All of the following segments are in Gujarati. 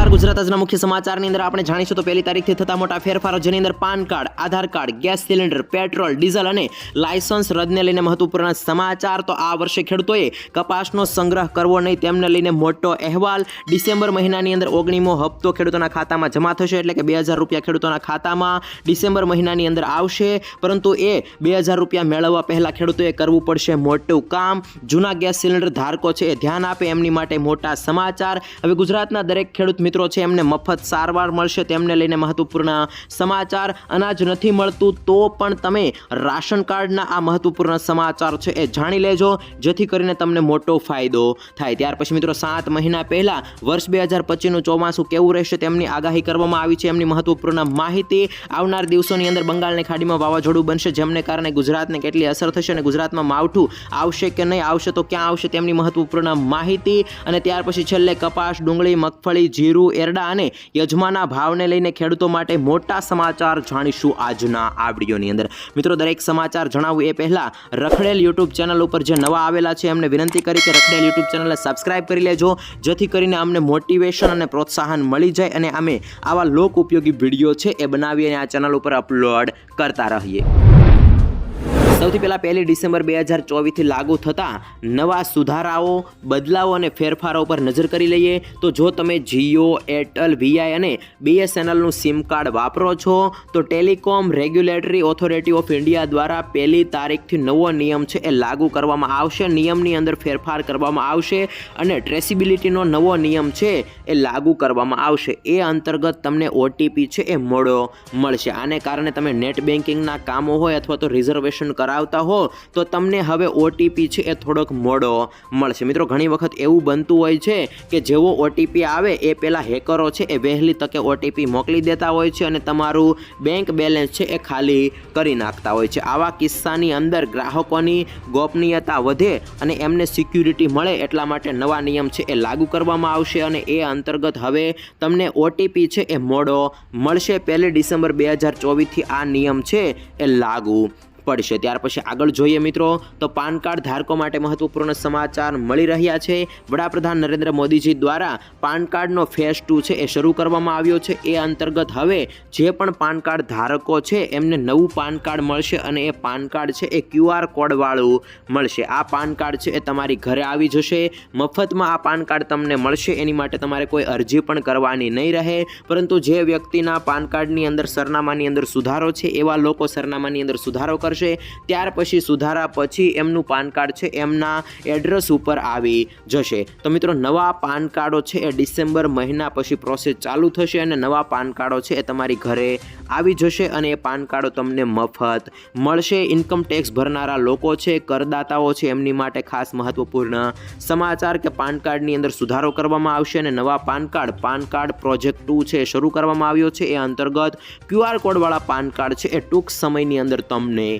નમસ્કાર. ગુજરાત આજના મુખ્ય સમાચારની અંદર આપણે જાણીશું તો પહેલી તારીખથી થતા મોટા ફેરફારો, જેની અંદર PAN card, Aadhaar card, gas cylinder, petrol, diesel અને લાયસન્સ રદને લઈને મહત્વપૂર્ણ સમાચાર. તો આ વર્ષે ખેડૂતોએ કપાસનો સંગ્રહ કરવો નહીં, તેમને લઈને મોટો અહેવાલ. ડિસેમ્બર મહિનાની અંદર ઓગણીમો હપ્તો ખેડૂતોના ખાતામાં જમા થશે, એટલે કે બે હજાર રૂપિયા ખેડૂતોના ખાતામાં ડિસેમ્બર મહિનાની અંદર આવશે. પરંતુ એ બે હજાર રૂપિયા મેળવવા પહેલાં ખેડૂતોએ કરવું પડશે મોટું કામ. જૂના ગેસ સિલિન્ડર ધારકો છે એ ધ્યાન આપે, એમની માટે મોટા સમાચાર. હવે ગુજરાતના દરેક ખેડૂત મિત્રો છે, એમને મફત સારવાર મળશે, તેમને લઈને મહત્વપૂર્ણ સમાચાર અનાજ નથી મળતું, તો પણ તમે રાશન કાર્ડના આ મહત્વપૂર્ણ સમાચાર છે, એ જાણી લેજો, જેથી કરીને તમને મોટો ફાયદો થાય. ત્યાર પછી મિત્રો, સાત મહિના પહેલા વર્ષ બે હજાર પચીસનું ચોમાસું કેવું રહેશે તેમની આગાહી કરવામાં આવી છે. એમની મહત્વપૂર્ણ માહિતી આવનાર દિવસોની અંદર બંગાળની ખાડીમાં વાવાઝોડું બનશે, જેમને કારણે ગુજરાતને કેટલી અસર થશે અને ગુજરાતમાં માવઠું આવશે કે નહીં આવશે, તો ક્યાં આવશે તેમની મહત્વપૂર્ણ માહિતી? અને ત્યાર પછી છેલ્લે કપાસ, ડુંગળી, મગફળી, જીરું એરડા અને યજમાના ભાવને લઈને ખેડૂતો માટે મોટા સમાચાર જાણીશું આજના આ વિડીયોની અંદર. મિત્રો, દરેક સમાચાર જણાવું એ પહેલાં, રખડેલ યુટ્યુબ ચેનલ ઉપર જે નવા આવેલા છે, એમને વિનંતી કરી કે રખડેલ યુટ્યુબ ચેનલને સબસ્ક્રાઇબ કરી લેજો, જેથી કરીને અમને મોટિવેશન અને પ્રોત્સાહન મળી જાય અને અમે આવા લોક ઉપયોગી વીડિયો છે, એ બનાવી અને આ ચેનલ ઉપર અપલોડ કરતા રહીએ. સૌથી પહેલાં પહેલી ડિસેમ્બર બે હજાર ચોવીસથી લાગુ થતા નવા સુધારાઓ, બદલાવો અને ફેરફારો પર નજર કરી લઈએ તો જો તમે જીઓ, એરટેલ, વીઆઈ અને બીએસએનએલનું સિમ કાર્ડ વાપરો છો, તો telecom regulatory authority of India દ્વારા પહેલી તારીખથી નવો નિયમ છે એ લાગુ કરવામાં આવશે. નિયમની અંદર ફેરફાર કરવામાં આવશે અને ટ્રેસિબિલિટીનો નવો નિયમ છે એ લાગુ કરવામાં આવશે. એ અંતર્ગત તમને ઓટીપી છે એ મોડો મળશે. આને કારણે તમે નેટ બેન્કિંગના કામો હોય અથવા તો રિઝર્વેશન કરાવતા હો, તો તમને હવે ઓટીપી છે એ થોડોક મોડો મળશે. મિત્રો, ઘણી વખત એવું બનતું હોય છે કે જેવો ઓટીપી આવે, એ પહેલાં હેકરો છે એ વહેલી તકે ઓટીપી મોકલી દેતા હોય છે અને તમારું બેંક બેલેન્સ છે એ ખાલી કરી નાખતા હોય છે. આવા કિસ્સાની અંદર ગ્રાહકોની ગોપનીયતા વધે અને એમને સિક્યુરિટી મળે એટલા માટે નવા નિયમ છે એ લાગુ કરવામાં આવશે અને એ અંતર્ગત હવે તમને ઓટીપી છે એ મોડો મળશે. પહેલી ડિસેમ્બર બે હજાર ચોવીસથી આ નિયમ છે એ લાગુ પડશે. ત્યાર પછી આગળ જોઈએ મિત્રો, તો પાન કાર્ડ ધારકો માટે મહત્વપૂર્ણ સમાચાર મળી રહ્યા છે. વડાપ્રધાન નરેન્દ્ર મોદીજી દ્વારા પાન કાર્ડનો ફેઝ ટુ છે એ શરૂ કરવામાં આવ્યો છે. એ અંતર્ગત હવે જે પણ પાન કાર્ડ ધારકો છે, એમને નવું પાન કાર્ડ મળશે અને એ પાન કાર્ડ છે એ ક્યુઆર કોડવાળું મળશે. આ પાન કાર્ડ છે એ તમારી ઘરે આવી જશે. મફતમાં આ પાન કાર્ડ તમને મળશે. એની માટે તમારે કોઈ અરજી પણ કરવાની નહીં રહે. પરંતુ જે વ્યક્તિના પાન કાર્ડની અંદર સરનામાની અંદર સુધારો છે, એવા લોકો સરનામાની અંદર સુધારો કરશે. ત્યાર પછી સુધારા પછી એમનું પાન કાર્ડ છે, એમના એડ્રેસ ઉપર આવી જશે. તો મિત્રો, નવા પાન કાર્ડો છે એ ડિસેમ્બર મહિના પછી પ્રોસેસ ચાલુ થશે અને નવા પાન કાર્ડો છે એ તમારી ઘરે આવી જશે અને એ પાન કાર્ડો તમને મફત મળશે. ઇન્કમ ટેક્સ ભરનારા લોકો છે, કરદાતાઓ છે, એમની માટે ખાસ મહત્વપૂર્ણ સમાચાર કે પાન કાર્ડની અંદર સુધારો કરવામાં આવશે અને નવા PAN card PAN card project two છે શરૂ કરવામાં આવ્યો છે. એ અંતર્ગત ક્યુઆર કોડવાળા પાન કાર્ડ છે એ ટૂંક સમયની અંદર તમને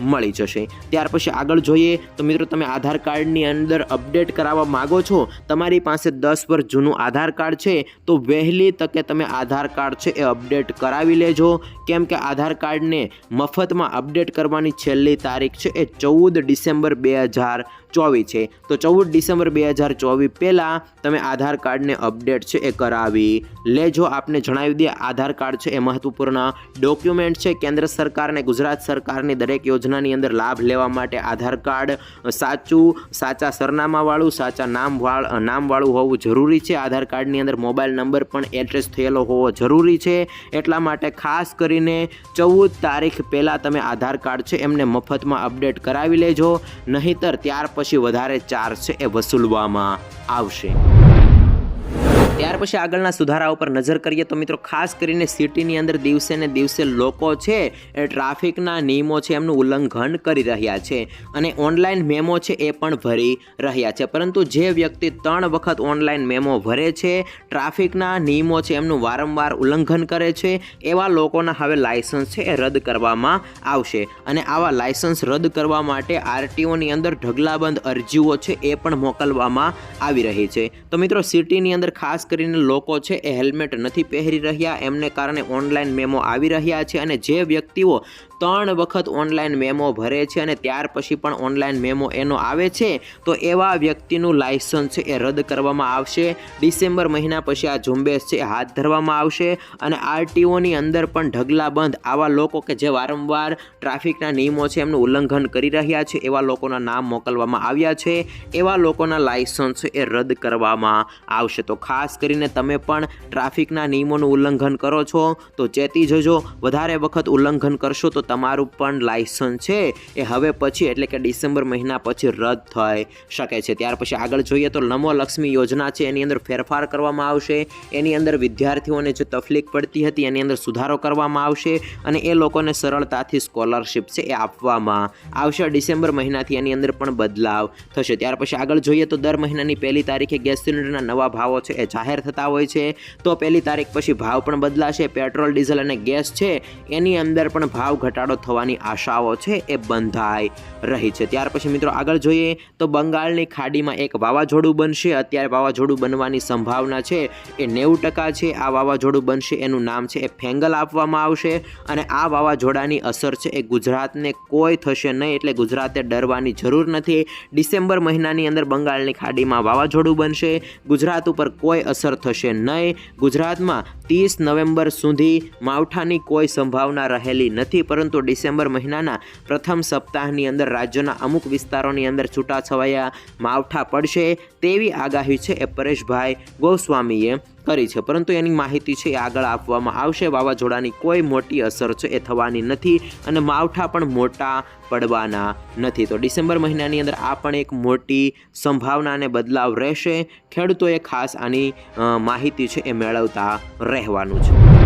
મળી જશે. ત્યાર પછી આગળ જોઈએ તો મિત્રો તમે આધાર કાર્ડની અંદર અપડેટ કરાવવા માગો છો, તમારી પાસે દસ વર્ષ જૂનું આધાર કાર્ડ છે, તો વહેલી તકે તમે આધાર કાર્ડ છે એ અપડેટ કરાવી લેજો. કેમ કે આધાર કાર્ડને મફતમાં અપડેટ કરવાની છેલ્લી તારીખ છે એ ચૌદ ડિસેમ્બર બે હજાર ચોવીસ છે. તો ચૌદ ડિસેમ્બર બે હજાર ચોવીસ પહેલાં તમે આધાર કાર્ડને અપડેટ છે એ કરાવી લેજો. આપને જણાવી દઈએ, આધાર કાર્ડ છે એ મહત્વપૂર્ણ ડોક્યુમેન્ટ છે. કેન્દ્ર સરકાર અને ગુજરાત સરકારની દરેક યોજનાની અંદર લાભ લેવા માટે આધાર કાર્ડ સાચું, સાચા સરનામાવાળું, સાચા નામ વાળ નામવાળું હોવું જરૂરી છે. આધાર કાર્ડની અંદર મોબાઈલ નંબર પણ એડ્રેસ થયેલો હોવો જરૂરી છે. એટલા માટે ખાસ કરીને ચૌદ તારીખ પહેલાં તમે આધાર કાર્ડ છે એમને મફતમાં અપડેટ કરાવી લેજો. નહીંતર ત્યાર પછી વધારે ચાર્જ છે એ વસૂલવામાં આવશે. ત્યાર પછી આગળના સુધારા ઉપર નજર કરીએ તો મિત્રો, ખાસ કરીને સિટીની અંદર દિવસે ને દિવસે લોકો છે એ ટ્રાફિકના નિયમો છે એમનું ઉલ્લંઘન કરી રહ્યા છે અને ઓનલાઈન મેમો છે એ પણ ભરી રહ્યા છે. પરંતુ જે વ્યક્તિ ત્રણ વખત ઓનલાઈન મેમો ભરે છે, ટ્રાફિકના નિયમો છે એમનું વારંવાર ઉલ્લંઘન કરે છે, એવા લોકોના હવે લાયસન્સ છે એ રદ કરવામાં આવશે. અને આવા લાયસન્સ રદ કરવા માટે આરટીઓની અંદર ઢગલાબંધ અરજીઓ છે એ પણ મોકલવામાં આવી રહી છે. તો મિત્રો, સિટીની અંદર ખાસ કરીને લોકો છે એ હેલ્મેટ નથી પહેરી રહ્યા. એમને કારણે ઓનલાઈન મેમો આવી રહ્યા છે અને જે વ્યક્તિઓ ત્રણ વખત ઓનલાઈન મેમો ભરે છે અને ત્યાર પછી પણ ઓનલાઈન મેમો એનો આવે છે, તો એવા વ્યક્તિનું લાયસન્સ છે એ રદ કરવામાં આવશે. ડિસેમ્બર મહિના પછી આ ઝુંબેશ છે હાથ ધરવામાં આવશે અને આરટીઓની અંદર પણ ઢગલાબંધ આવા લોકો કે જે વારંવાર ટ્રાફિકના નિયમો છે એમનું ઉલ્લંઘન કરી રહ્યા છે, એવા લોકોના નામ મોકલવામાં આવ્યા છે, એવા લોકોના લાયસન્સ એ રદ કરવામાં આવશે. તો ખાસ કરીને તમે પણ ટ્રાફિકના નિયમોનું ઉલ્લંઘન કરો છો, તો ચેતી જજો. વધારે વખત ઉલ્લંઘન કરશો તો તમારું પણ લાયસન્સ છે. એ હવે પછી, એટલે કે ડિસેમ્બર મહિના પછી રદ થઈ શકે છે. ત્યાર પછી આગળ જોઈએ તો નમો લક્ષ્મી યોજના છે, એની અંદર ફેરફાર કરવામાં આવશે. એની અંદર વિદ્યાર્થીઓને જે તકલીફ પડતી હતી, એની અંદર સુધારો કરવામાં આવશે અને એ લોકોને સરળતાથી સ્કોલરશિપ છે એ આપવામાં આવશે. ડિસેમ્બર મહિનાથી એની અંદર પણ બદલાવ થશે. ત્યાર પછી આગળ જોઈએ તો દર મહિનાની પહેલી તારીખે ગેસ સિલિન્ડરના નવા ભાવો છે એ જાહેર થતા હોય છે. તો પહેલી તારીખ પછી ભાવ પણ બદલાશે. પેટ્રોલ, ડીઝલ અને ગેસ છે, એની અંદર પણ ભાવ ઘટાડો થવાની આશાઓ છે એ બંધાઈ રહી છે. ત્યાર પછી મિત્રો આગળ જોઈએ તો બંગાળની ખાડીમાં એક વાવાઝોડું બનશે. અત્યારે વાવાઝોડું બનવાની સંભાવના છે એ નેવું ટકા છે. આ વાવાઝોડું બનશે એનું નામ છે એ ફેંગલ આપવામાં આવશે અને આ વાવાઝોડાની અસર છે એ ગુજરાતને કોઈ થશે નહીં એટલે ગુજરાતે ડરવાની જરૂર નથી. ડિસેમ્બર મહિનાની અંદર બંગાળની ખાડીમાં વાવાઝોડું બનશે. ગુજરાત ઉપર કોઈ અસર થશે નહીં. ગુજરાતમાં ત્રીસ નવેમ્બર સુધી માવઠાની કોઈ સંભાવના રહેલી નથી, પરંતુ ડિસેમ્બર મહિનાના પ્રથમ સપ્તાહની અંદર રાજ્યના અમુક વિસ્તારોની અંદર છૂટાછવાયા માવઠા પડશે તેવી આગાહી છે એ પરેશભાઈ ગોસ્વામીએ કરી છે. પરંતુ એની માહિતી છે એ આગળ આપવામાં આવશે. વાવાઝોડાની કોઈ મોટી અસર છે એ થવાની નથી અને માવઠા પણ મોટા પડવાના નથી. તો ડિસેમ્બર મહિનાની અંદર આ પણ એક મોટી સંભાવના અને બદલાવ રહેશે. ખેડૂતોએ ખાસ આની માહિતી છે એ મેળવતા રહેવાનું છે.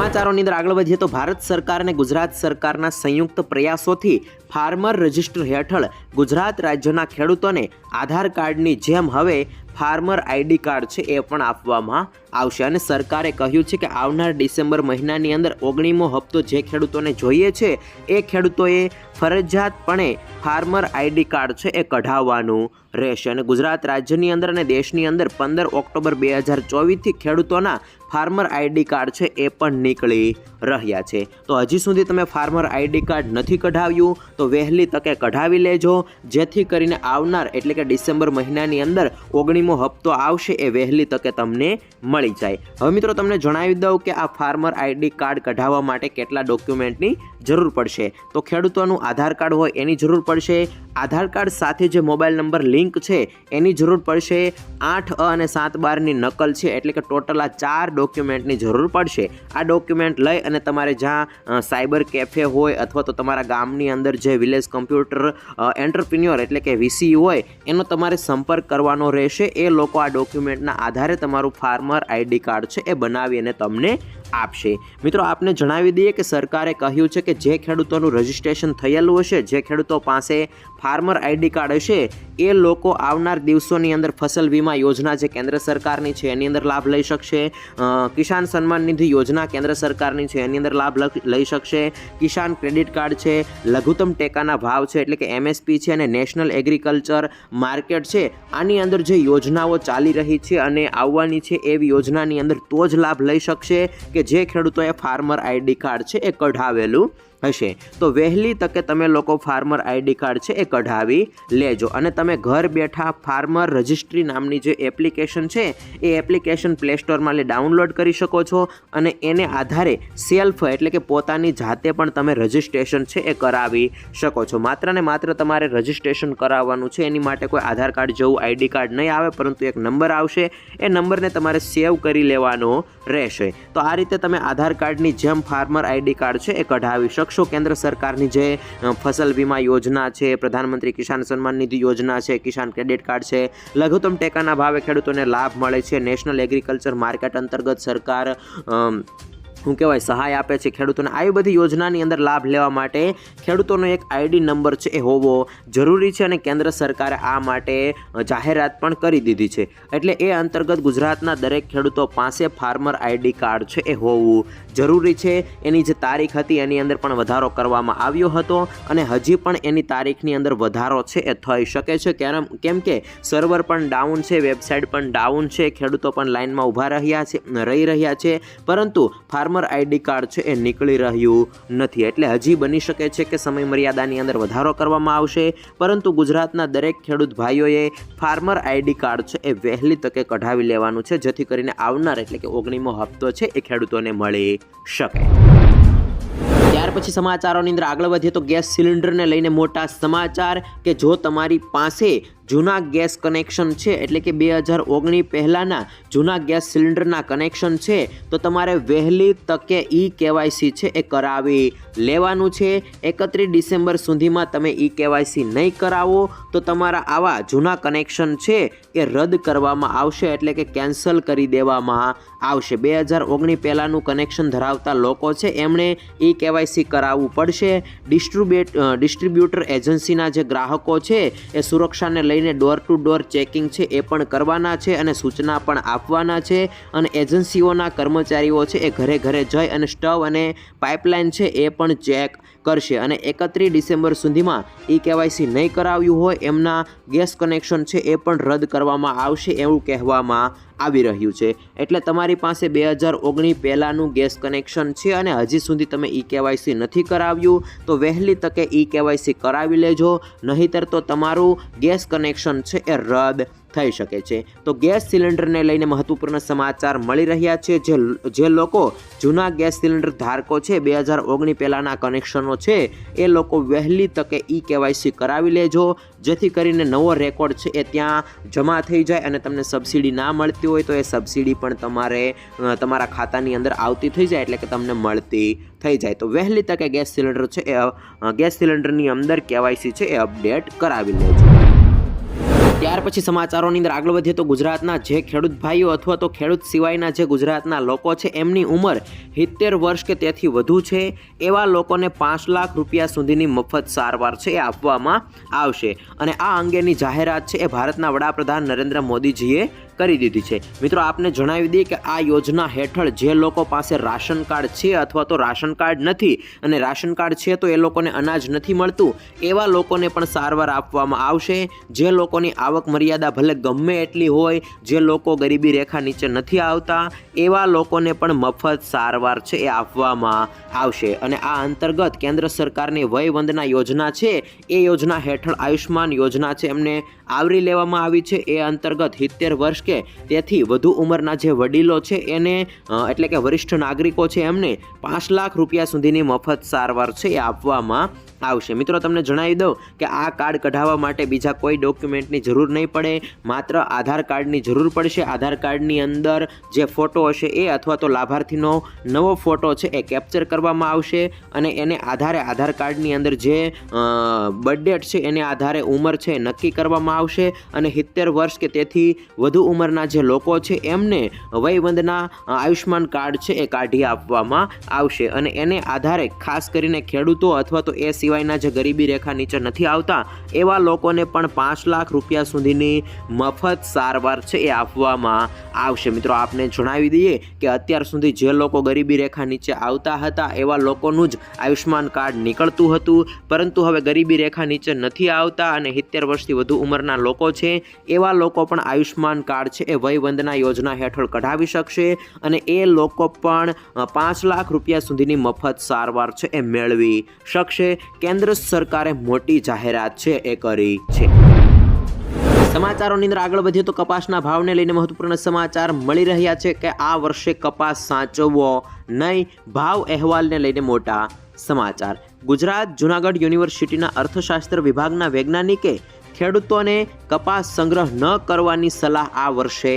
સમાચારોની અંદર આગળ વધીએ તો ભારત સરકાર અને ગુજરાત સરકારના સંયુક્ત પ્રયાસોથી ફાર્મર રજિસ્ટર હેઠળ ગુજરાત રાજ્યના ખેડૂતોને આધાર કાર્ડની જેમ હવે ફાર્મર આઈડી કાર્ડ છે એ પણ આપવામાં આવશે. અને સરકારે કહ્યું છે કે આવનાર ડિસેમ્બર મહિનાની અંદર ઓગણીમો હપ્તો જે ખેડૂતોને જોઈએ છે એ ખેડૂતોએ ફરજિયાતપણે ફાર્મર આઈડી કાર્ડ છે એ કઢાવવાનું રહેશે. અને ગુજરાત રાજ્યની અંદર અને દેશની અંદર પંદર ઓક્ટોબર બે હજાર ચોવીસથી ખેડૂતોના ફાર્મર આઈડી કાર્ડ છે એ પણ નીકળી રહ્યા છે. તો હજી સુધી તમે ફાર્મર આઈડી કાર્ડ નથી કઢાવ્યું, તો વહેલી તકે કઢાવી લેજો. જેથી કરીને આવનાર, એટલે કે ડિસેમ્બર મહિનાની અંદર ઓગણીમો હપ્તો આવશે એ વહેલી તકે તમને મળી જાય. હવે મિત્રો, તમને જણાવી દઉં કે આ ફાર્મર આઈડી કાર્ડ કઢાવવા માટે કેટલા ડોક્યુમેન્ટની જરૂર પડશે. તો ખેડૂતોનું આધાર કાર્ડ હોય એની જરૂર પડશે. આધાર કાર્ડ સાથે જે મોબાઈલ નંબર લિંક છે એની જરૂર પડશે. આઠ અ અને સાત બારની નકલ છે, એટલે કે ટોટલ આ ચાર ડોક્યુમેન્ટની જરૂર પડશે, આ ડોક્યુમેન્ટ લઈ અને તમારે જ્યાં સાયબર કેફે હોય અથવા તો તમારા ગામની અંદર જે વિલેજ કમ્પ્યુટર એન્ટરપ્રિન્યોર એટલે કે વીસી હોય, એનો તમારે સંપર્ક કરવાનો રહેશે. એ લોકો આ ડોક્યુમેન્ટના આધારે તમારું ફાર્મર આઈડી કાર્ડ છે એ બનાવી અને તમને આપશે. મિત્રો, આપને જણાવી દઈએ કે સરકારે કહ્યું છે કે જે ખેડૂતોનું રજિસ્ટ્રેશન થયેલું હશે, જે ખેડૂતો પાસે ફાર્મર આઈડી કાર્ડ હશે, એ લોકો આવનાર દિવસોની અંદર ફસલ વીમા યોજના જે કેન્દ્ર સરકારની છે, એની અંદર લાભ લઈ શકશે. કિસાન સન્માન નિધિ યોજના કેન્દ્ર સરકારની છે, એની અંદર લાભ લઈ શકશે. કિસાન ક્રેડિટ કાર્ડ છે, લઘુત્તમ ટેકાના ભાવ છે, એટલે કે એમએસપી છે અને નેશનલ એગ્રીકલ્ચર માર્કેટ છે, આની અંદર જે યોજનાઓ ચાલી રહી છે અને આવવાની છે એવી યોજનાની અંદર તો જ લાભ લઈ શકશે કે જે ખેડૂતોએ ફાર્મર આઈડી કાર્ડ છે એ કઢાવેલું. હશે. તો વહેલી તકે તમે લોકો ફાર્મર આઈડી કાર્ડ છે એ કઢાવી લેજો. અને તમે ઘર બેઠા ફાર્મર રજિસ્ટ્રી નામની જે એપ્લિકેશન છે, એ એપ્લિકેશન પ્લે સ્ટોરમાં ડાઉનલોડ કરી શકો છો. અને એને આધારે સેલ્ફ એટલે કે પોતાની જાતે પણ તમે રજિસ્ટ્રેશન છે એ કરાવી શકો છો. માત્ર ને માત્ર તમારે રજિસ્ટ્રેશન કરાવવાનું છે, એની માટે કોઈ આધાર કાર્ડ જેવું આઈડી કાર્ડ નહીં આવે, પરંતુ એક નંબર આવશે. એ નંબરને તમારે સેવ કરી લેવાનો રહેશે. તો આ રીતે તમે આધાર કાર્ડની જેમ ફાર્મર આઈડી કાર્ડ છે એ કઢાવી શકશો. કેન્દ્ર સરકારની જે ફસલ વીમા યોજના છે, પ્રધાનમંત્રી કિસાન સન્માન નિધિ યોજના છે, કિસાન ક્રેડિટ કાર્ડ છે, લઘુત્તમ ટેકાના ભાવે ખેડૂતોને લાભ મળે છે, નેશનલ એગ્રીકલ્ચર માર્કેટ અંતર્ગત સરકાર શું કહેવાય, સહાય આપે છે ખેડૂતોને. આવી બધી યોજનાની અંદર લાભ લેવા માટે ખેડૂતોનો એક આઈડી નંબર છે એ હોવો જરૂરી છે અને કેન્દ્ર સરકારે આ માટે જાહેરાત પણ કરી દીધી છે. એટલે એ અંતર્ગત ગુજરાતના દરેક ખેડૂતો પાસે ફાર્મર આઈડી કાર્ડ છે એ હોવું જરૂરી છે. એની જે તારીખ હતી એની અંદર પણ વધારો કરવામાં આવ્યો હતો અને હજી પણ એની તારીખની અંદર વધારો છે એ થઈ શકે છે. કેમ કેમ કે સર્વર પણ ડાઉન છે, વેબસાઇટ પણ ડાઉન છે, ખેડૂતો પણ લાઇનમાં ઊભા રહ્યા છે, રહી રહ્યા છે. પરંતુ ફાર્મર ફાર્મર આઈડી કાર્ડ છે એ નીકળી રહ્યું નથી. એટલે હજી બની શકે છે કે સમય મર્યાદાની અંદર વધારો કરવામાં આવશે, પરંતુ ગુજરાતના દરેક ખેડૂત ભાઈઓએ ફાર્મર આઈડી કાર્ડ છે એ વહેલી તકે કઢાવી લેવાનું છે, જેથી કરીને આવનાર એટલે કે ઓગણીમો હપ્તો છે એ ખેડૂતોને મળી શકે. ત્યાર પછી સમાચારોની અંદર આગળ વધીએ તો ગેસ સિલિન્ડરને લઈને મોટા સમાચાર કે જો તમારી પાસે જૂના ગેસ કનેક્શન છે, એટલે કે બે હજાર ઓગણીસ પહેલાંના જૂના ગેસ સિલિન્ડરના કનેક્શન છે, તો તમારે વહેલી તકે ઈ કેવાયસી છે એ કરાવી લેવાનું છે. એકત્રીસ ડિસેમ્બર સુધીમાં તમે ઈ કેવાયસી નહીં કરાવો, તો તમારા આવા જૂના કનેક્શન છે એ રદ કરવામાં આવશે, એટલે કે કેન્સલ કરી દેવામાં આવશે. બે હજાર ઓગણી પહેલાંનું કનેક્શન ધરાવતા લોકો છે, એમણે ઈ કેવાયસી કરાવવું પડશે. ડિસ્ટ્રીબ્યુટ ડિસ્ટ્રીબ્યુટર એજન્સીના જે ગ્રાહકો છે, એ સુરક્ષાને લઈને ડોર ટુ ડોર ચેકિંગ છે એ પણ કરવાના છે અને સૂચના પણ આપવાના છે અને એજન્સીઓના કર્મચારીઓ છે એ ઘરે ઘરે જઈ અને સ્ટવ અને પાઇપલાઇન છે એ પણ ચેક કરશે. અને એકત્રીસ ડિસેમ્બર સુધીમાં ઈ કેવાયસી નહીં કરાવ્યું હોય એમના ગેસ કનેક્શન છે એ પણ રદ કરવામાં આવશે એવું કહેવામાં આવી રહ્યું છે. એટલે તમારી પાસે બે હજાર ઓગણીસ પહેલાંનું ગેસ કનેક્શન છે અને હજી સુધી તમે ઈ કેવાયસી નથી કરાવ્યું, તો વહેલી તકે ઈ કેવાયસી કરાવી લેજો. નહીંતર તો તમારું ગેસ કનેક્શન છે એ રદ. થઈ શકે છે. તો ગેસ સિલિન્ડરને લઈને મહત્વપૂર્ણ સમાચાર મળી રહ્યા છે. જે જે લોકો જૂના ગેસ સિલિન્ડર ધારકો છે, બે હજાર ઓગણીસ પહેલાંના કનેક્શનો છે, એ લોકો વહેલી તકે ઈ કેવાયસી કરાવી લેજો. જેથી કરીને નવો રેકોર્ડ છે એ ત્યાં જમા થઈ જાય અને તમને સબસિડી ના મળતી હોય તો એ સબસિડી પણ તમારે તમારા ખાતાની અંદર આવતી થઈ જાય એટલે કે તમને મળતી થઈ જાય. તો વહેલી તકે ગેસ સિલિન્ડર છે એ ગેસ સિલિન્ડરની અંદર કેવાયસી છે એ અપડેટ કરાવી લેજો. ત્યાર પછી સમાચારોની અંદર આગળ વધીએ તો ગુજરાતના જે ખેડૂત ભાઈઓ અથવા તો ખેડૂત સિવાયના જે ગુજરાતના લોકો છે, એમની ઉંમર સિત્તેર વર્ષ કે તેથી વધુ છે, એવા લોકોને પાંચ લાખ રૂપિયા સુધીની મફત સારવાર છે, એ આપવામાં આવશે. અને આ અંગેની જાહેરાત છે, એ ભારતના વડાપ્રધાન નરેન્દ્ર મોદીજીએ કરી દીધી છે. મિત્રો, આપને જણાવી દઈએ કે આ યોજના હેઠળ જે લોકો પાસે રાશન કાર્ડ છે અથવા તો રાશન કાર્ડ નથી અને રાશન કાર્ડ છે તો એ લોકોને અનાજ નથી મળતું, એવા લોકોને પણ સારવાર આપવામાં આવશે. જે લોકોની આવક મર્યાદા ભલે ગમે એટલી હોય, જે લોકો ગરીબી રેખા નીચે નથી આવતા, એવા લોકોને પણ મફત સારવાર છે એ આપવામાં આવશે. અને આ અંતર્ગત કેન્દ્ર સરકારની વય વંદના યોજના છે, એ યોજના હેઠળ આયુષ્માન યોજના છે. એમને આવરી લેવામાં આવી છે એ અંતર્ગત સિત્તેર વર્ષ કે તેથી વધુ ઉંમરના જે વડીલો છે એને એટલે કે વરિષ્ઠ નાગરિકો છે એમને પાંચ લાખ રૂપિયા સુધીની મફત સારવાર છે એ આપવામાં આવશે. મિત્રો, તમને જણાવી દઉં કે આ કાર્ડ કઢાવવા માટે બીજા કોઈ ડોક્યુમેન્ટની જરૂર નહીં પડે. માત્ર આધાર કાર્ડની જરૂર પડશે. આધાર કાર્ડની અંદર જે ફોટો હશે એ અથવા તો લાભાર્થીનો નવો ફોટો છે એ કેપ્ચર કરવામાં આવશે અને એને આધારે આધાર કાર્ડની અંદર જે બર્થડેટ છે એને આધારે ઉંમર છે નક્કી કરવામાં આવશે અને સિત્તેર વર્ષ કે તેથી વધુ ઉંમરના જે લોકો છે એમને વયવંદના આયુષ્માન કાર્ડ છે એ કાઢી આપવામાં આવશે અને એને આધારે ખાસ કરીને ખેડૂતો અથવા તો એ સિવાયના જે ગરીબી રેખા નીચે નથી આવતા, એવા લોકોને પણ પાંચ લાખ રૂપિયા સુધીની મફત સારવાર છે એ આપવામાં આવશે. મિત્રો, આપને જણાવી દઈએ કે અત્યાર સુધી જે લોકો ગરીબી રેખા નીચે આવતા હતા, એવા લોકોનું જ આયુષ્માન કાર્ડ નીકળતું હતું. પરંતુ હવે ગરીબી રેખા નીચે નથી આવતા અને સિત્તેર વર્ષથી વધુ ઉંમરના લોકો છે, એવા લોકો પણ આયુષ્માન કાર્ડ છે એ વયવંદના યોજના હેઠળ કઢાવી શકશે અને એ લોકો પણ પાંચ લાખ રૂપિયા સુધીની મફત સારવાર છે એ મેળવી શકશે. કેન્દ્ર સરકારે મોટી જાહેરાત છે, એ કરી છે. સમાચારોની અંદર આગળ વધીએ તો કપાસના ભાવને લઈને મહત્વપૂર્ણ સમાચાર મળી રહ્યા છે કે આ વર્ષે કપાસ સાચવવો નહીં, ભાવ અહેવાલને લઈને મોટા સમાચાર. ગુજરાત જુનાગઢ યુનિવર્સિટીના અર્થશાસ્ત્ર વિભાગના વૈજ્ઞાનિકે ખેડૂતોને કપાસ સંગ્રહ ન કરવાની સલાહ આ વર્ષે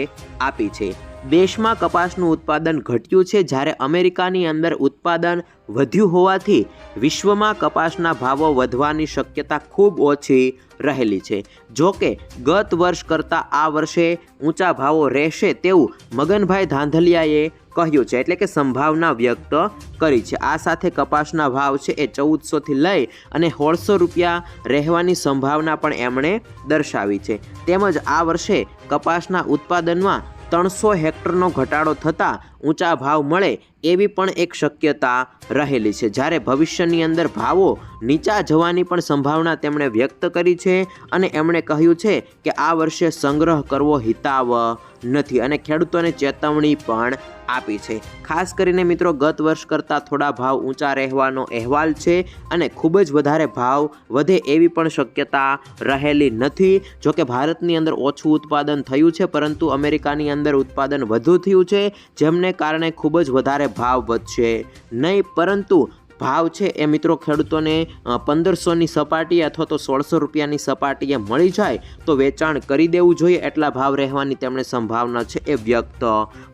આપી છે. દેશમાં કપાસનું ઉત્પાદન ઘટ્યું છે, જ્યારે અમેરિકાની અંદર ઉત્પાદન વધ્યું હોવાથી વિશ્વમાં કપાસના ભાવો વધવાની શક્યતા ખૂબ ઓછી રહેલી છે. જો કે, ગત વર્ષ કરતાં આ વર્ષે ઊંચા ભાવો રહેશે તેવું મગનભાઈ ધાંધલિયાએ કહ્યું છે, એટલે કે સંભાવના વ્યક્ત કરી છે. આ સાથે કપાસના ભાવ છે એ ચૌદસોથી લઈ અને સોળસો રૂપિયા રહેવાની સંભાવના પણ એમણે દર્શાવી છે. તેમજ આ વર્ષે કપાસના ઉત્પાદનમાં ત્રણસો હેક્ટરનો ઘટાડો થતાં ઊંચા ભાવ મળે એવી પણ એક શક્યતા રહેલી છે. જ્યારે ભવિષ્યની અંદર ભાવો નીચા જવાની પણ સંભાવના તેમણે વ્યક્ત કરી છે અને એમણે કહ્યું છે કે આ વર્ષે સંગ્રહ કરવો હિતાવ નથી અને ખેડૂતોને ચેતવણી પણ આપી છે. ખાસ કરીને મિત્રો, ગત વર્ષ કરતાં થોડા ભાવ ઊંચા રહેવાનો અહેવાલ છે અને ખૂબ જ વધારે ભાવ વધે એવી પણ શક્યતા રહેલી નથી. જો કે ભારતની અંદર ઓછું ઉત્પાદન થયું છે, પરંતુ અમેરિકાની અંદર ઉત્પાદન વધુ થયું છે, જેમને કારણે ખૂબ જ વધારે ભાવ વધશે. નહીં, પરંતુ ભાવ છે એ મિત્રો ખેડૂતોને પંદરસોની સપાટી અથવા તો સોળસો રૂપિયાની સપાટીએ મળી જાય તો વેચાણ કરી દેવું જોઈએ એટલા ભાવ રહેવાની તેમણે સંભાવના છે એ વ્યક્ત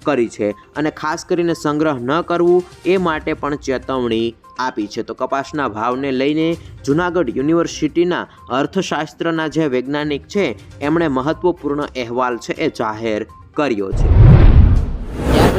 કરી છે. અને ખાસ કરીને સંગ્રહ ન કરવું એ માટે પણ ચેતવણી આપી છે. તો કપાસના ભાવને લઈને જુનાગઢ યુનિવર્સિટીના અર્થશાસ્ત્રના જે વૈજ્ઞાનિક છે, એમણે મહત્વપૂર્ણ અહેવાલ છે એ જાહેર કર્યો છે.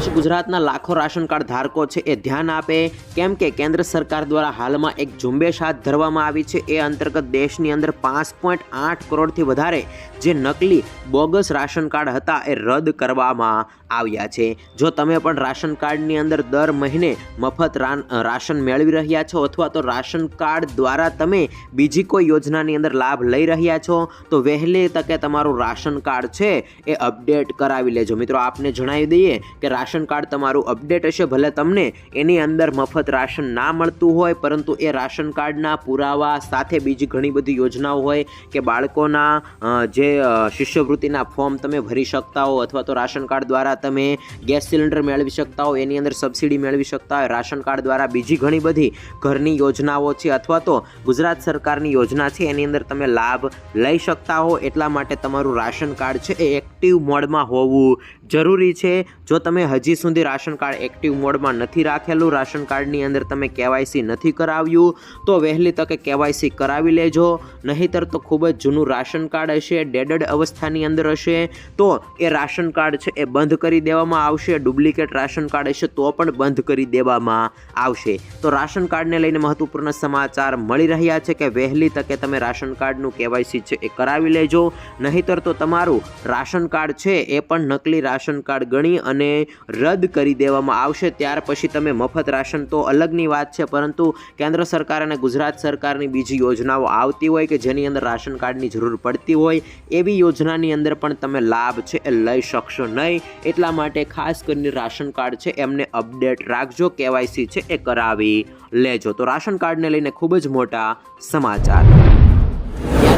પછી ગુજરાતના લાખો રાશન કાર્ડ ધારકો છે એ ધ્યાન આપે. કેમ કે કેન્દ્ર સરકાર દ્વારા હાલમાં એક ઝુંબેશ હાથ ધરવામાં આવી છે. એ અંતર્ગત દેશની અંદર પાંચ પોઈન્ટ આઠ કરોડથી વધારે જે નકલી બોગસ રાશન કાર્ડ હતા એ રદ કરવામાં આવ્યા છે. જો તમે પણ રાશન કાર્ડની અંદર દર મહિને મફત રાશન મેળવી રહ્યા છો અથવા તો રાશન કાર્ડ દ્વારા તમે બીજી કોઈ યોજનાની અંદર લાભ લઈ રહ્યા છો, તો વહેલી તકે તમારું રાશન કાર્ડ છે એ અપડેટ કરાવી લેજો. મિત્રો, આપને જણાવી દઈએ કે રાશન કાર્ડ તમારું અપડેટ હશે, ભલે તમને એની અંદર મફત રાશન ના મળતું હોય, પરંતુ એ રાશન કાર્ડના પુરાવા સાથે બીજી ઘણી બધી યોજનાઓ હોય કે બાળકોના જે શિષ્યવૃત્તિના ફોર્મ તમે ભરી શકતા હો અથવા તો રાશન કાર્ડ દ્વારા તમે ગેસ સિલિન્ડર મેળવી શકતા હો, એની અંદર સબસિડી મેળવી શકતા હોય, રાશન કાર્ડ દ્વારા બીજી ઘણી બધી ઘરની યોજનાઓ છે અથવા તો ગુજરાત સરકારની યોજના છે, એની અંદર તમે લાભ લઈ શકતા હો. એટલા માટે તમારું રાશન કાર્ડ છે એ એક્ટિવ મોડમાં હોવું જરૂરી છે. જો તમે હજી સુધી રાશન કાર્ડ એક્ટિવ મોડમાં નથી રાખેલું, રાશન કાર્ડની અંદર તમે કેવાયસી નથી કરાવ્યું, તો વહેલી તકે કેવાયસી કરાવી લેજો. નહીંતર તો ખૂબ જ જૂનું રાશન કાર્ડ હશે, ડેડડ અવસ્થાની અંદર હશે. તો એ રાશન કાર્ડ છે એ બંધ કરી દેવામાં આવશે, ડુપ્લિકેટ રાશન કાર્ડ હશે તો પણ બંધ કરી દેવામાં આવશે. તો રાશન કાર્ડને લઈને મહત્વપૂર્ણ સમાચાર મળી રહ્યા છે કે વહેલી તકે તમે રાશન કાર્ડનું કેવાયસી છે એ કરાવી લેજો. નહીંતર તો તમારું રાશન કાર્ડ છે એ પણ નકલી રાશન કાર્ડ ગણી અને રદ કરી દેવામાં આવશે. ત્યાર પછી તમે મફત રાશન તો અલગની વાત છે, પરંતુ કેન્દ્ર સરકાર અને ગુજરાત સરકારની બીજી યોજનાઓ આવતી હોય કે જેની અંદર રાશન કાર્ડની જરૂર પડતી હોય, એવી યોજનાની અંદર પણ તમે લાભ છે એ લઈ શકશો નહીં. એટલા માટે ખાસ કરીને રાશન કાર્ડ છે, એમને અપડેટ રાખજો. કેવાયસી છે એ કરાવી લેજો. તો રાશન કાર્ડને લઈને ખૂબ જ મોટા સમાચાર.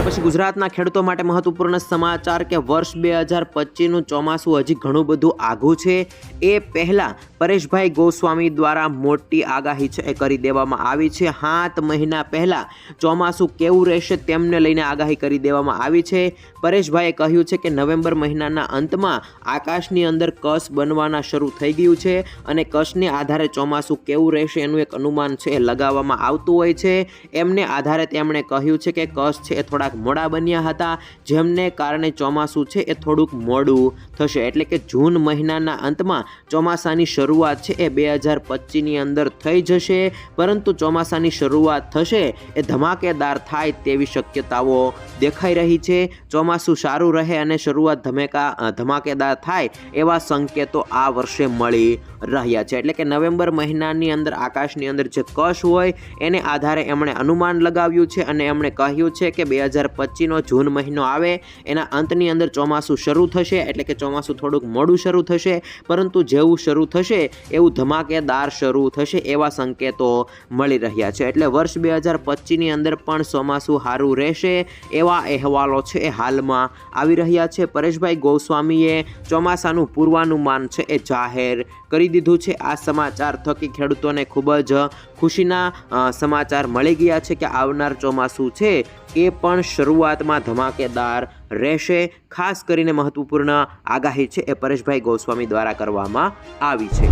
પછી ગુજરાતના ખેડૂતો માટે મહત્વપૂર્ણ સમાચાર કે વર્ષ બે હજાર પચીસનું ચોમાસું હજી ઘણું બધું આઘું છે. એ પહેલાં પરેશભાઈ ગોસ્વામી દ્વારા મોટી આગાહી છે કરી દેવામાં આવી છે. સાત મહિના પહેલાં ચોમાસું કેવું રહેશે તેમને લઈને આગાહી કરી દેવામાં આવી છે. પરેશભાઈએ કહ્યું છે કે નવેમ્બર મહિનાના અંતમાં આકાશની અંદર કસ બનવાના શરૂ થઈ ગયું છે અને કસને આધારે ચોમાસું કેવું રહેશે એનું એક અનુમાન છે એ લગાવવામાં આવતું હોય છે. એમને આધારે તેમણે કહ્યું છે કે કસ છે એ થોડાક મોડા બન્યા હતા, જેમને કારણે ચોમાસું છે એ થોડુંક મોડું થશે. એટલે કે જૂન મહિનાના અંતમાં ચોમાસાની શરૂઆત છે એ બે હજાર પચીસની અંદર થઈ જશે, પરંતુ ચોમાસાની શરૂઆત થશે એ ધમાકેદાર થાય તેવી શક્યતાઓ દેખાઈ રહી છે. ચોમાસું સારું રહે અને શરૂઆત ધમેકા ધમાકેદાર થાય એવા સંકેતો આ વર્ષે મળી રહ્યા છે. એટલે કે નવેમ્બર મહિનાની અંદર, આકાશની અંદર જે કશ હોય, એને આધારે એમણે અનુમાન લગાવ્યું છે અને એમણે કહ્યું છે કે બે હજાર પચીસનો જૂન મહિનો આવે, એના અંતની અંદર ચોમાસું શરૂ થશે, એટલે કે ચોમાસું થોડુંક મોડું શરૂ થશે, પરંતુ જેવું શરૂ થશે, એવું ધમાકેદાર શરૂ થશે એવા સંકેતો મળી રહ્યા છે. એટલે વર્ષ બે હજાર પચીસની અંદર પણ ચોમાસું સારું રહેશે એવા અહેવાલો છે એ હાલમાં આવી રહ્યા છે. પરેશભાઈ ગોસ્વામીએ ચોમાસાનું પૂર્વાનુમાન છે એ જાહેર કરી દીધું છે. આ સમાચાર થકી ખેડૂતોને ખૂબ જ ખુશીના સમાચાર મળી ગયા છે કે આવનાર ચોમાસું છે એ પણ શરૂઆતમાં ધમાકેદાર રહેશે. ખાસ કરીને મહત્વપૂર્ણ આગાહી છે એ પરેશભાઈ ગોસ્વામી દ્વારા કરવામાં આવી છે.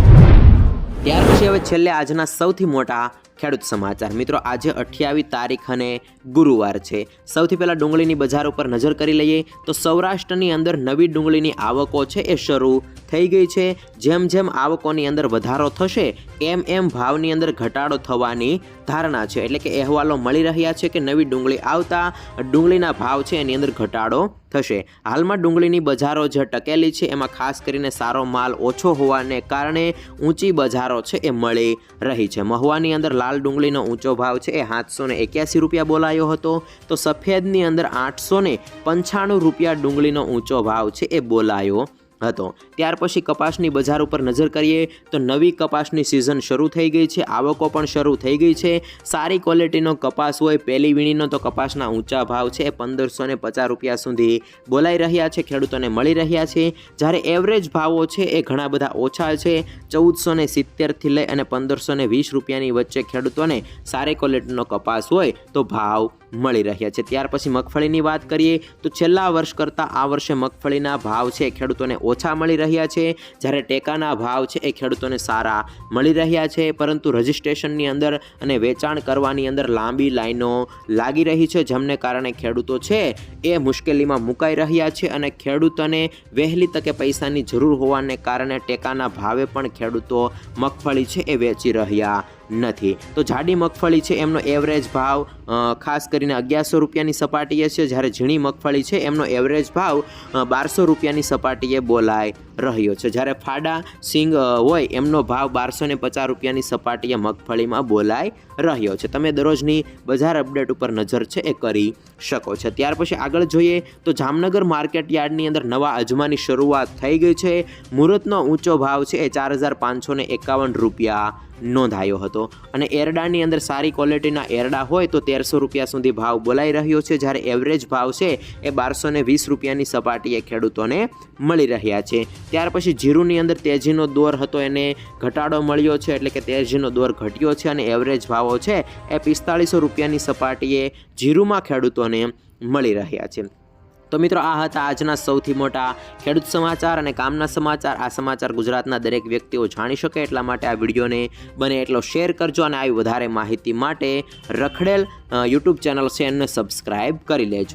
ત્યાર પછી હવે છેલ્લે આજના સૌથી મોટા ખેડૂત સમાચાર. મિત્રો, આજે અઠ્યાવીસ તારીખ અને ગુરુવાર છે. સૌથી પહેલાં ડુંગળીની બજાર ઉપર નજર કરી લઈએ તો સૌરાષ્ટ્રની અંદર નવી ડુંગળીની આવકો છે એ શરૂ થઈ ગઈ છે. જેમ જેમ આવકોની અંદર વધારો થશે, એમ એમ ભાવની અંદર ઘટાડો થવાની ધારણા છે. એટલે કે અહેવાલો મળી રહ્યા છે કે નવી ડુંગળી આવતા ડુંગળીના ભાવ છે એની અંદર ઘટાડો થશે. હાલમાં ડુંગળીની બજારો જે ટકેલી છે. એમાં ખાસ કરીને સારો માલ ઓછો હોવાને કારણે ઊંચી બજારો છે એ મળી રહી છે. મહુવાની અંદર લાલ ડુંગળીનો ઊંચો ભાવ છે એ સાતસો ને એક્યાસી રૂપિયા બોલાયો હતો. તો સફેદની અંદર આઠસો ને પંચાણું રૂપિયા ડુંગળીનો ઊંચો ભાવ છે એ બોલાયો હતો. ત્યાર પછી કપાસની બજાર ઉપર નજર કરીએ તો નવી કપાસની સિઝન શરૂ થઈ ગઈ છે. આવકો પણ શરૂ થઈ ગઈ છે. સારી ક્વોલિટીનો કપાસ હોય, પહેલી વીણીનો તો કપાસના ઊંચા ભાવ છે. પંદરસો ને પચાસ રૂપિયા સુધી બોલાઈ રહ્યા છે, ખેડૂતોને મળી રહ્યા છે. જ્યારે એવરેજ ભાવો છે એ ઘણા બધા ઓછા છે. ચૌદસો ને સિત્તેરથી લઈ અને પંદરસો ને વીસ રૂપિયાની વચ્ચે ખેડૂતોને સારી ક્વોલિટીનો કપાસ હોય તો ભાવ મળી રહ્યા છે. ત્યાર પછી મગફળીની વાત કરીએ તો છેલ્લા વર્ષ કરતાં આ વર્ષે મગફળીના ભાવ છે ખેડૂતોને ઓછા મળી રહ્યા છે. જ્યારે ટેકાના ભાવ છે એ ખેડૂતોને સારા મળી રહ્યા છે. પરંતુ રજિસ્ટ્રેશનની અંદર અને વેચાણ કરવાની અંદર લાંબી લાઈનો લાગી રહી છે, જેમને કારણે ખેડૂતો છે એ મુશ્કેલીમાં મુકાઈ રહ્યા છે અને ખેડૂતોને વહેલી તકે પૈસાની જરૂર હોવાને કારણે ટેકાના ભાવે પણ ખેડૂતો મગફળી છે એ વેચી રહ્યા નથી. તો જાડી મગફળી છે એમનો એવરેજ ભાવ ખાસ કરીને અગિયારસો રૂપિયાની સપાટીએ છે. જ્યારે ઝીણી મગફળી છે એમનો એવરેજ ભાવ બારસો રૂપિયાની સપાટીએ બોલાય રહ્યો છે. જ્યારે ફાડા, સિંગ હોય એમનો ભાવ બારસો ને પચાસ રૂપિયાની સપાટીએ મગફળીમાં બોલાય રહ્યો છે. તમે દરરોજની બજાર અપડેટ ઉપર નજર છે એ કરી શકો છો. ત્યાર પછી આગળ જોઈએ તો જામનગર માર્કેટ યાર્ડની અંદર નવા અજમાની શરૂઆત થઈ ગઈ છે. મુહૂર્તનો ઊંચો ભાવ છે એ ચાર હજાર પાંચસો એકાવન રૂપિયા નોંધાયો હતો. અને એરડાની અંદર સારી ક્વોલિટીના એરડા હોય તો તેરસો રૂપિયા સુધી ભાવ બોલાઈ રહ્યો છે. જ્યારે એવરેજ ભાવ છે એ બારસો વીસ રૂપિયાની સપાટીએ ખેડૂતોને મળી રહ્યા છે. ત્યાર પછી જીરુની અંદર તેજીનો દોર હતો. એને ઘટાડો મળ્યો છે એટલે કે તેજીનો દોર ઘટ્યો છે અને એવરેજ ભાવો છે એ પિસ્તાળીસો રૂપિયાની સપાટીએ જીરુમાં ખેડૂતોને મળી રહ્યા છે. તો મિત્રો, આ હતા આજના સૌથી મોટા ખેડૂત સમાચાર અને કામના સમાચાર. આ સમાચાર ગુજરાતના દરેક વ્યક્તિઓ જાણી શકે, એટલા માટે આ વિડીયોને બને એટલો શેર કરજો અને આવી વધારે માહિતી માટે રખડેલ યુટ્યુબ ચેનલ છે એને સબસ્ક્રાઈબ કરી લેજો.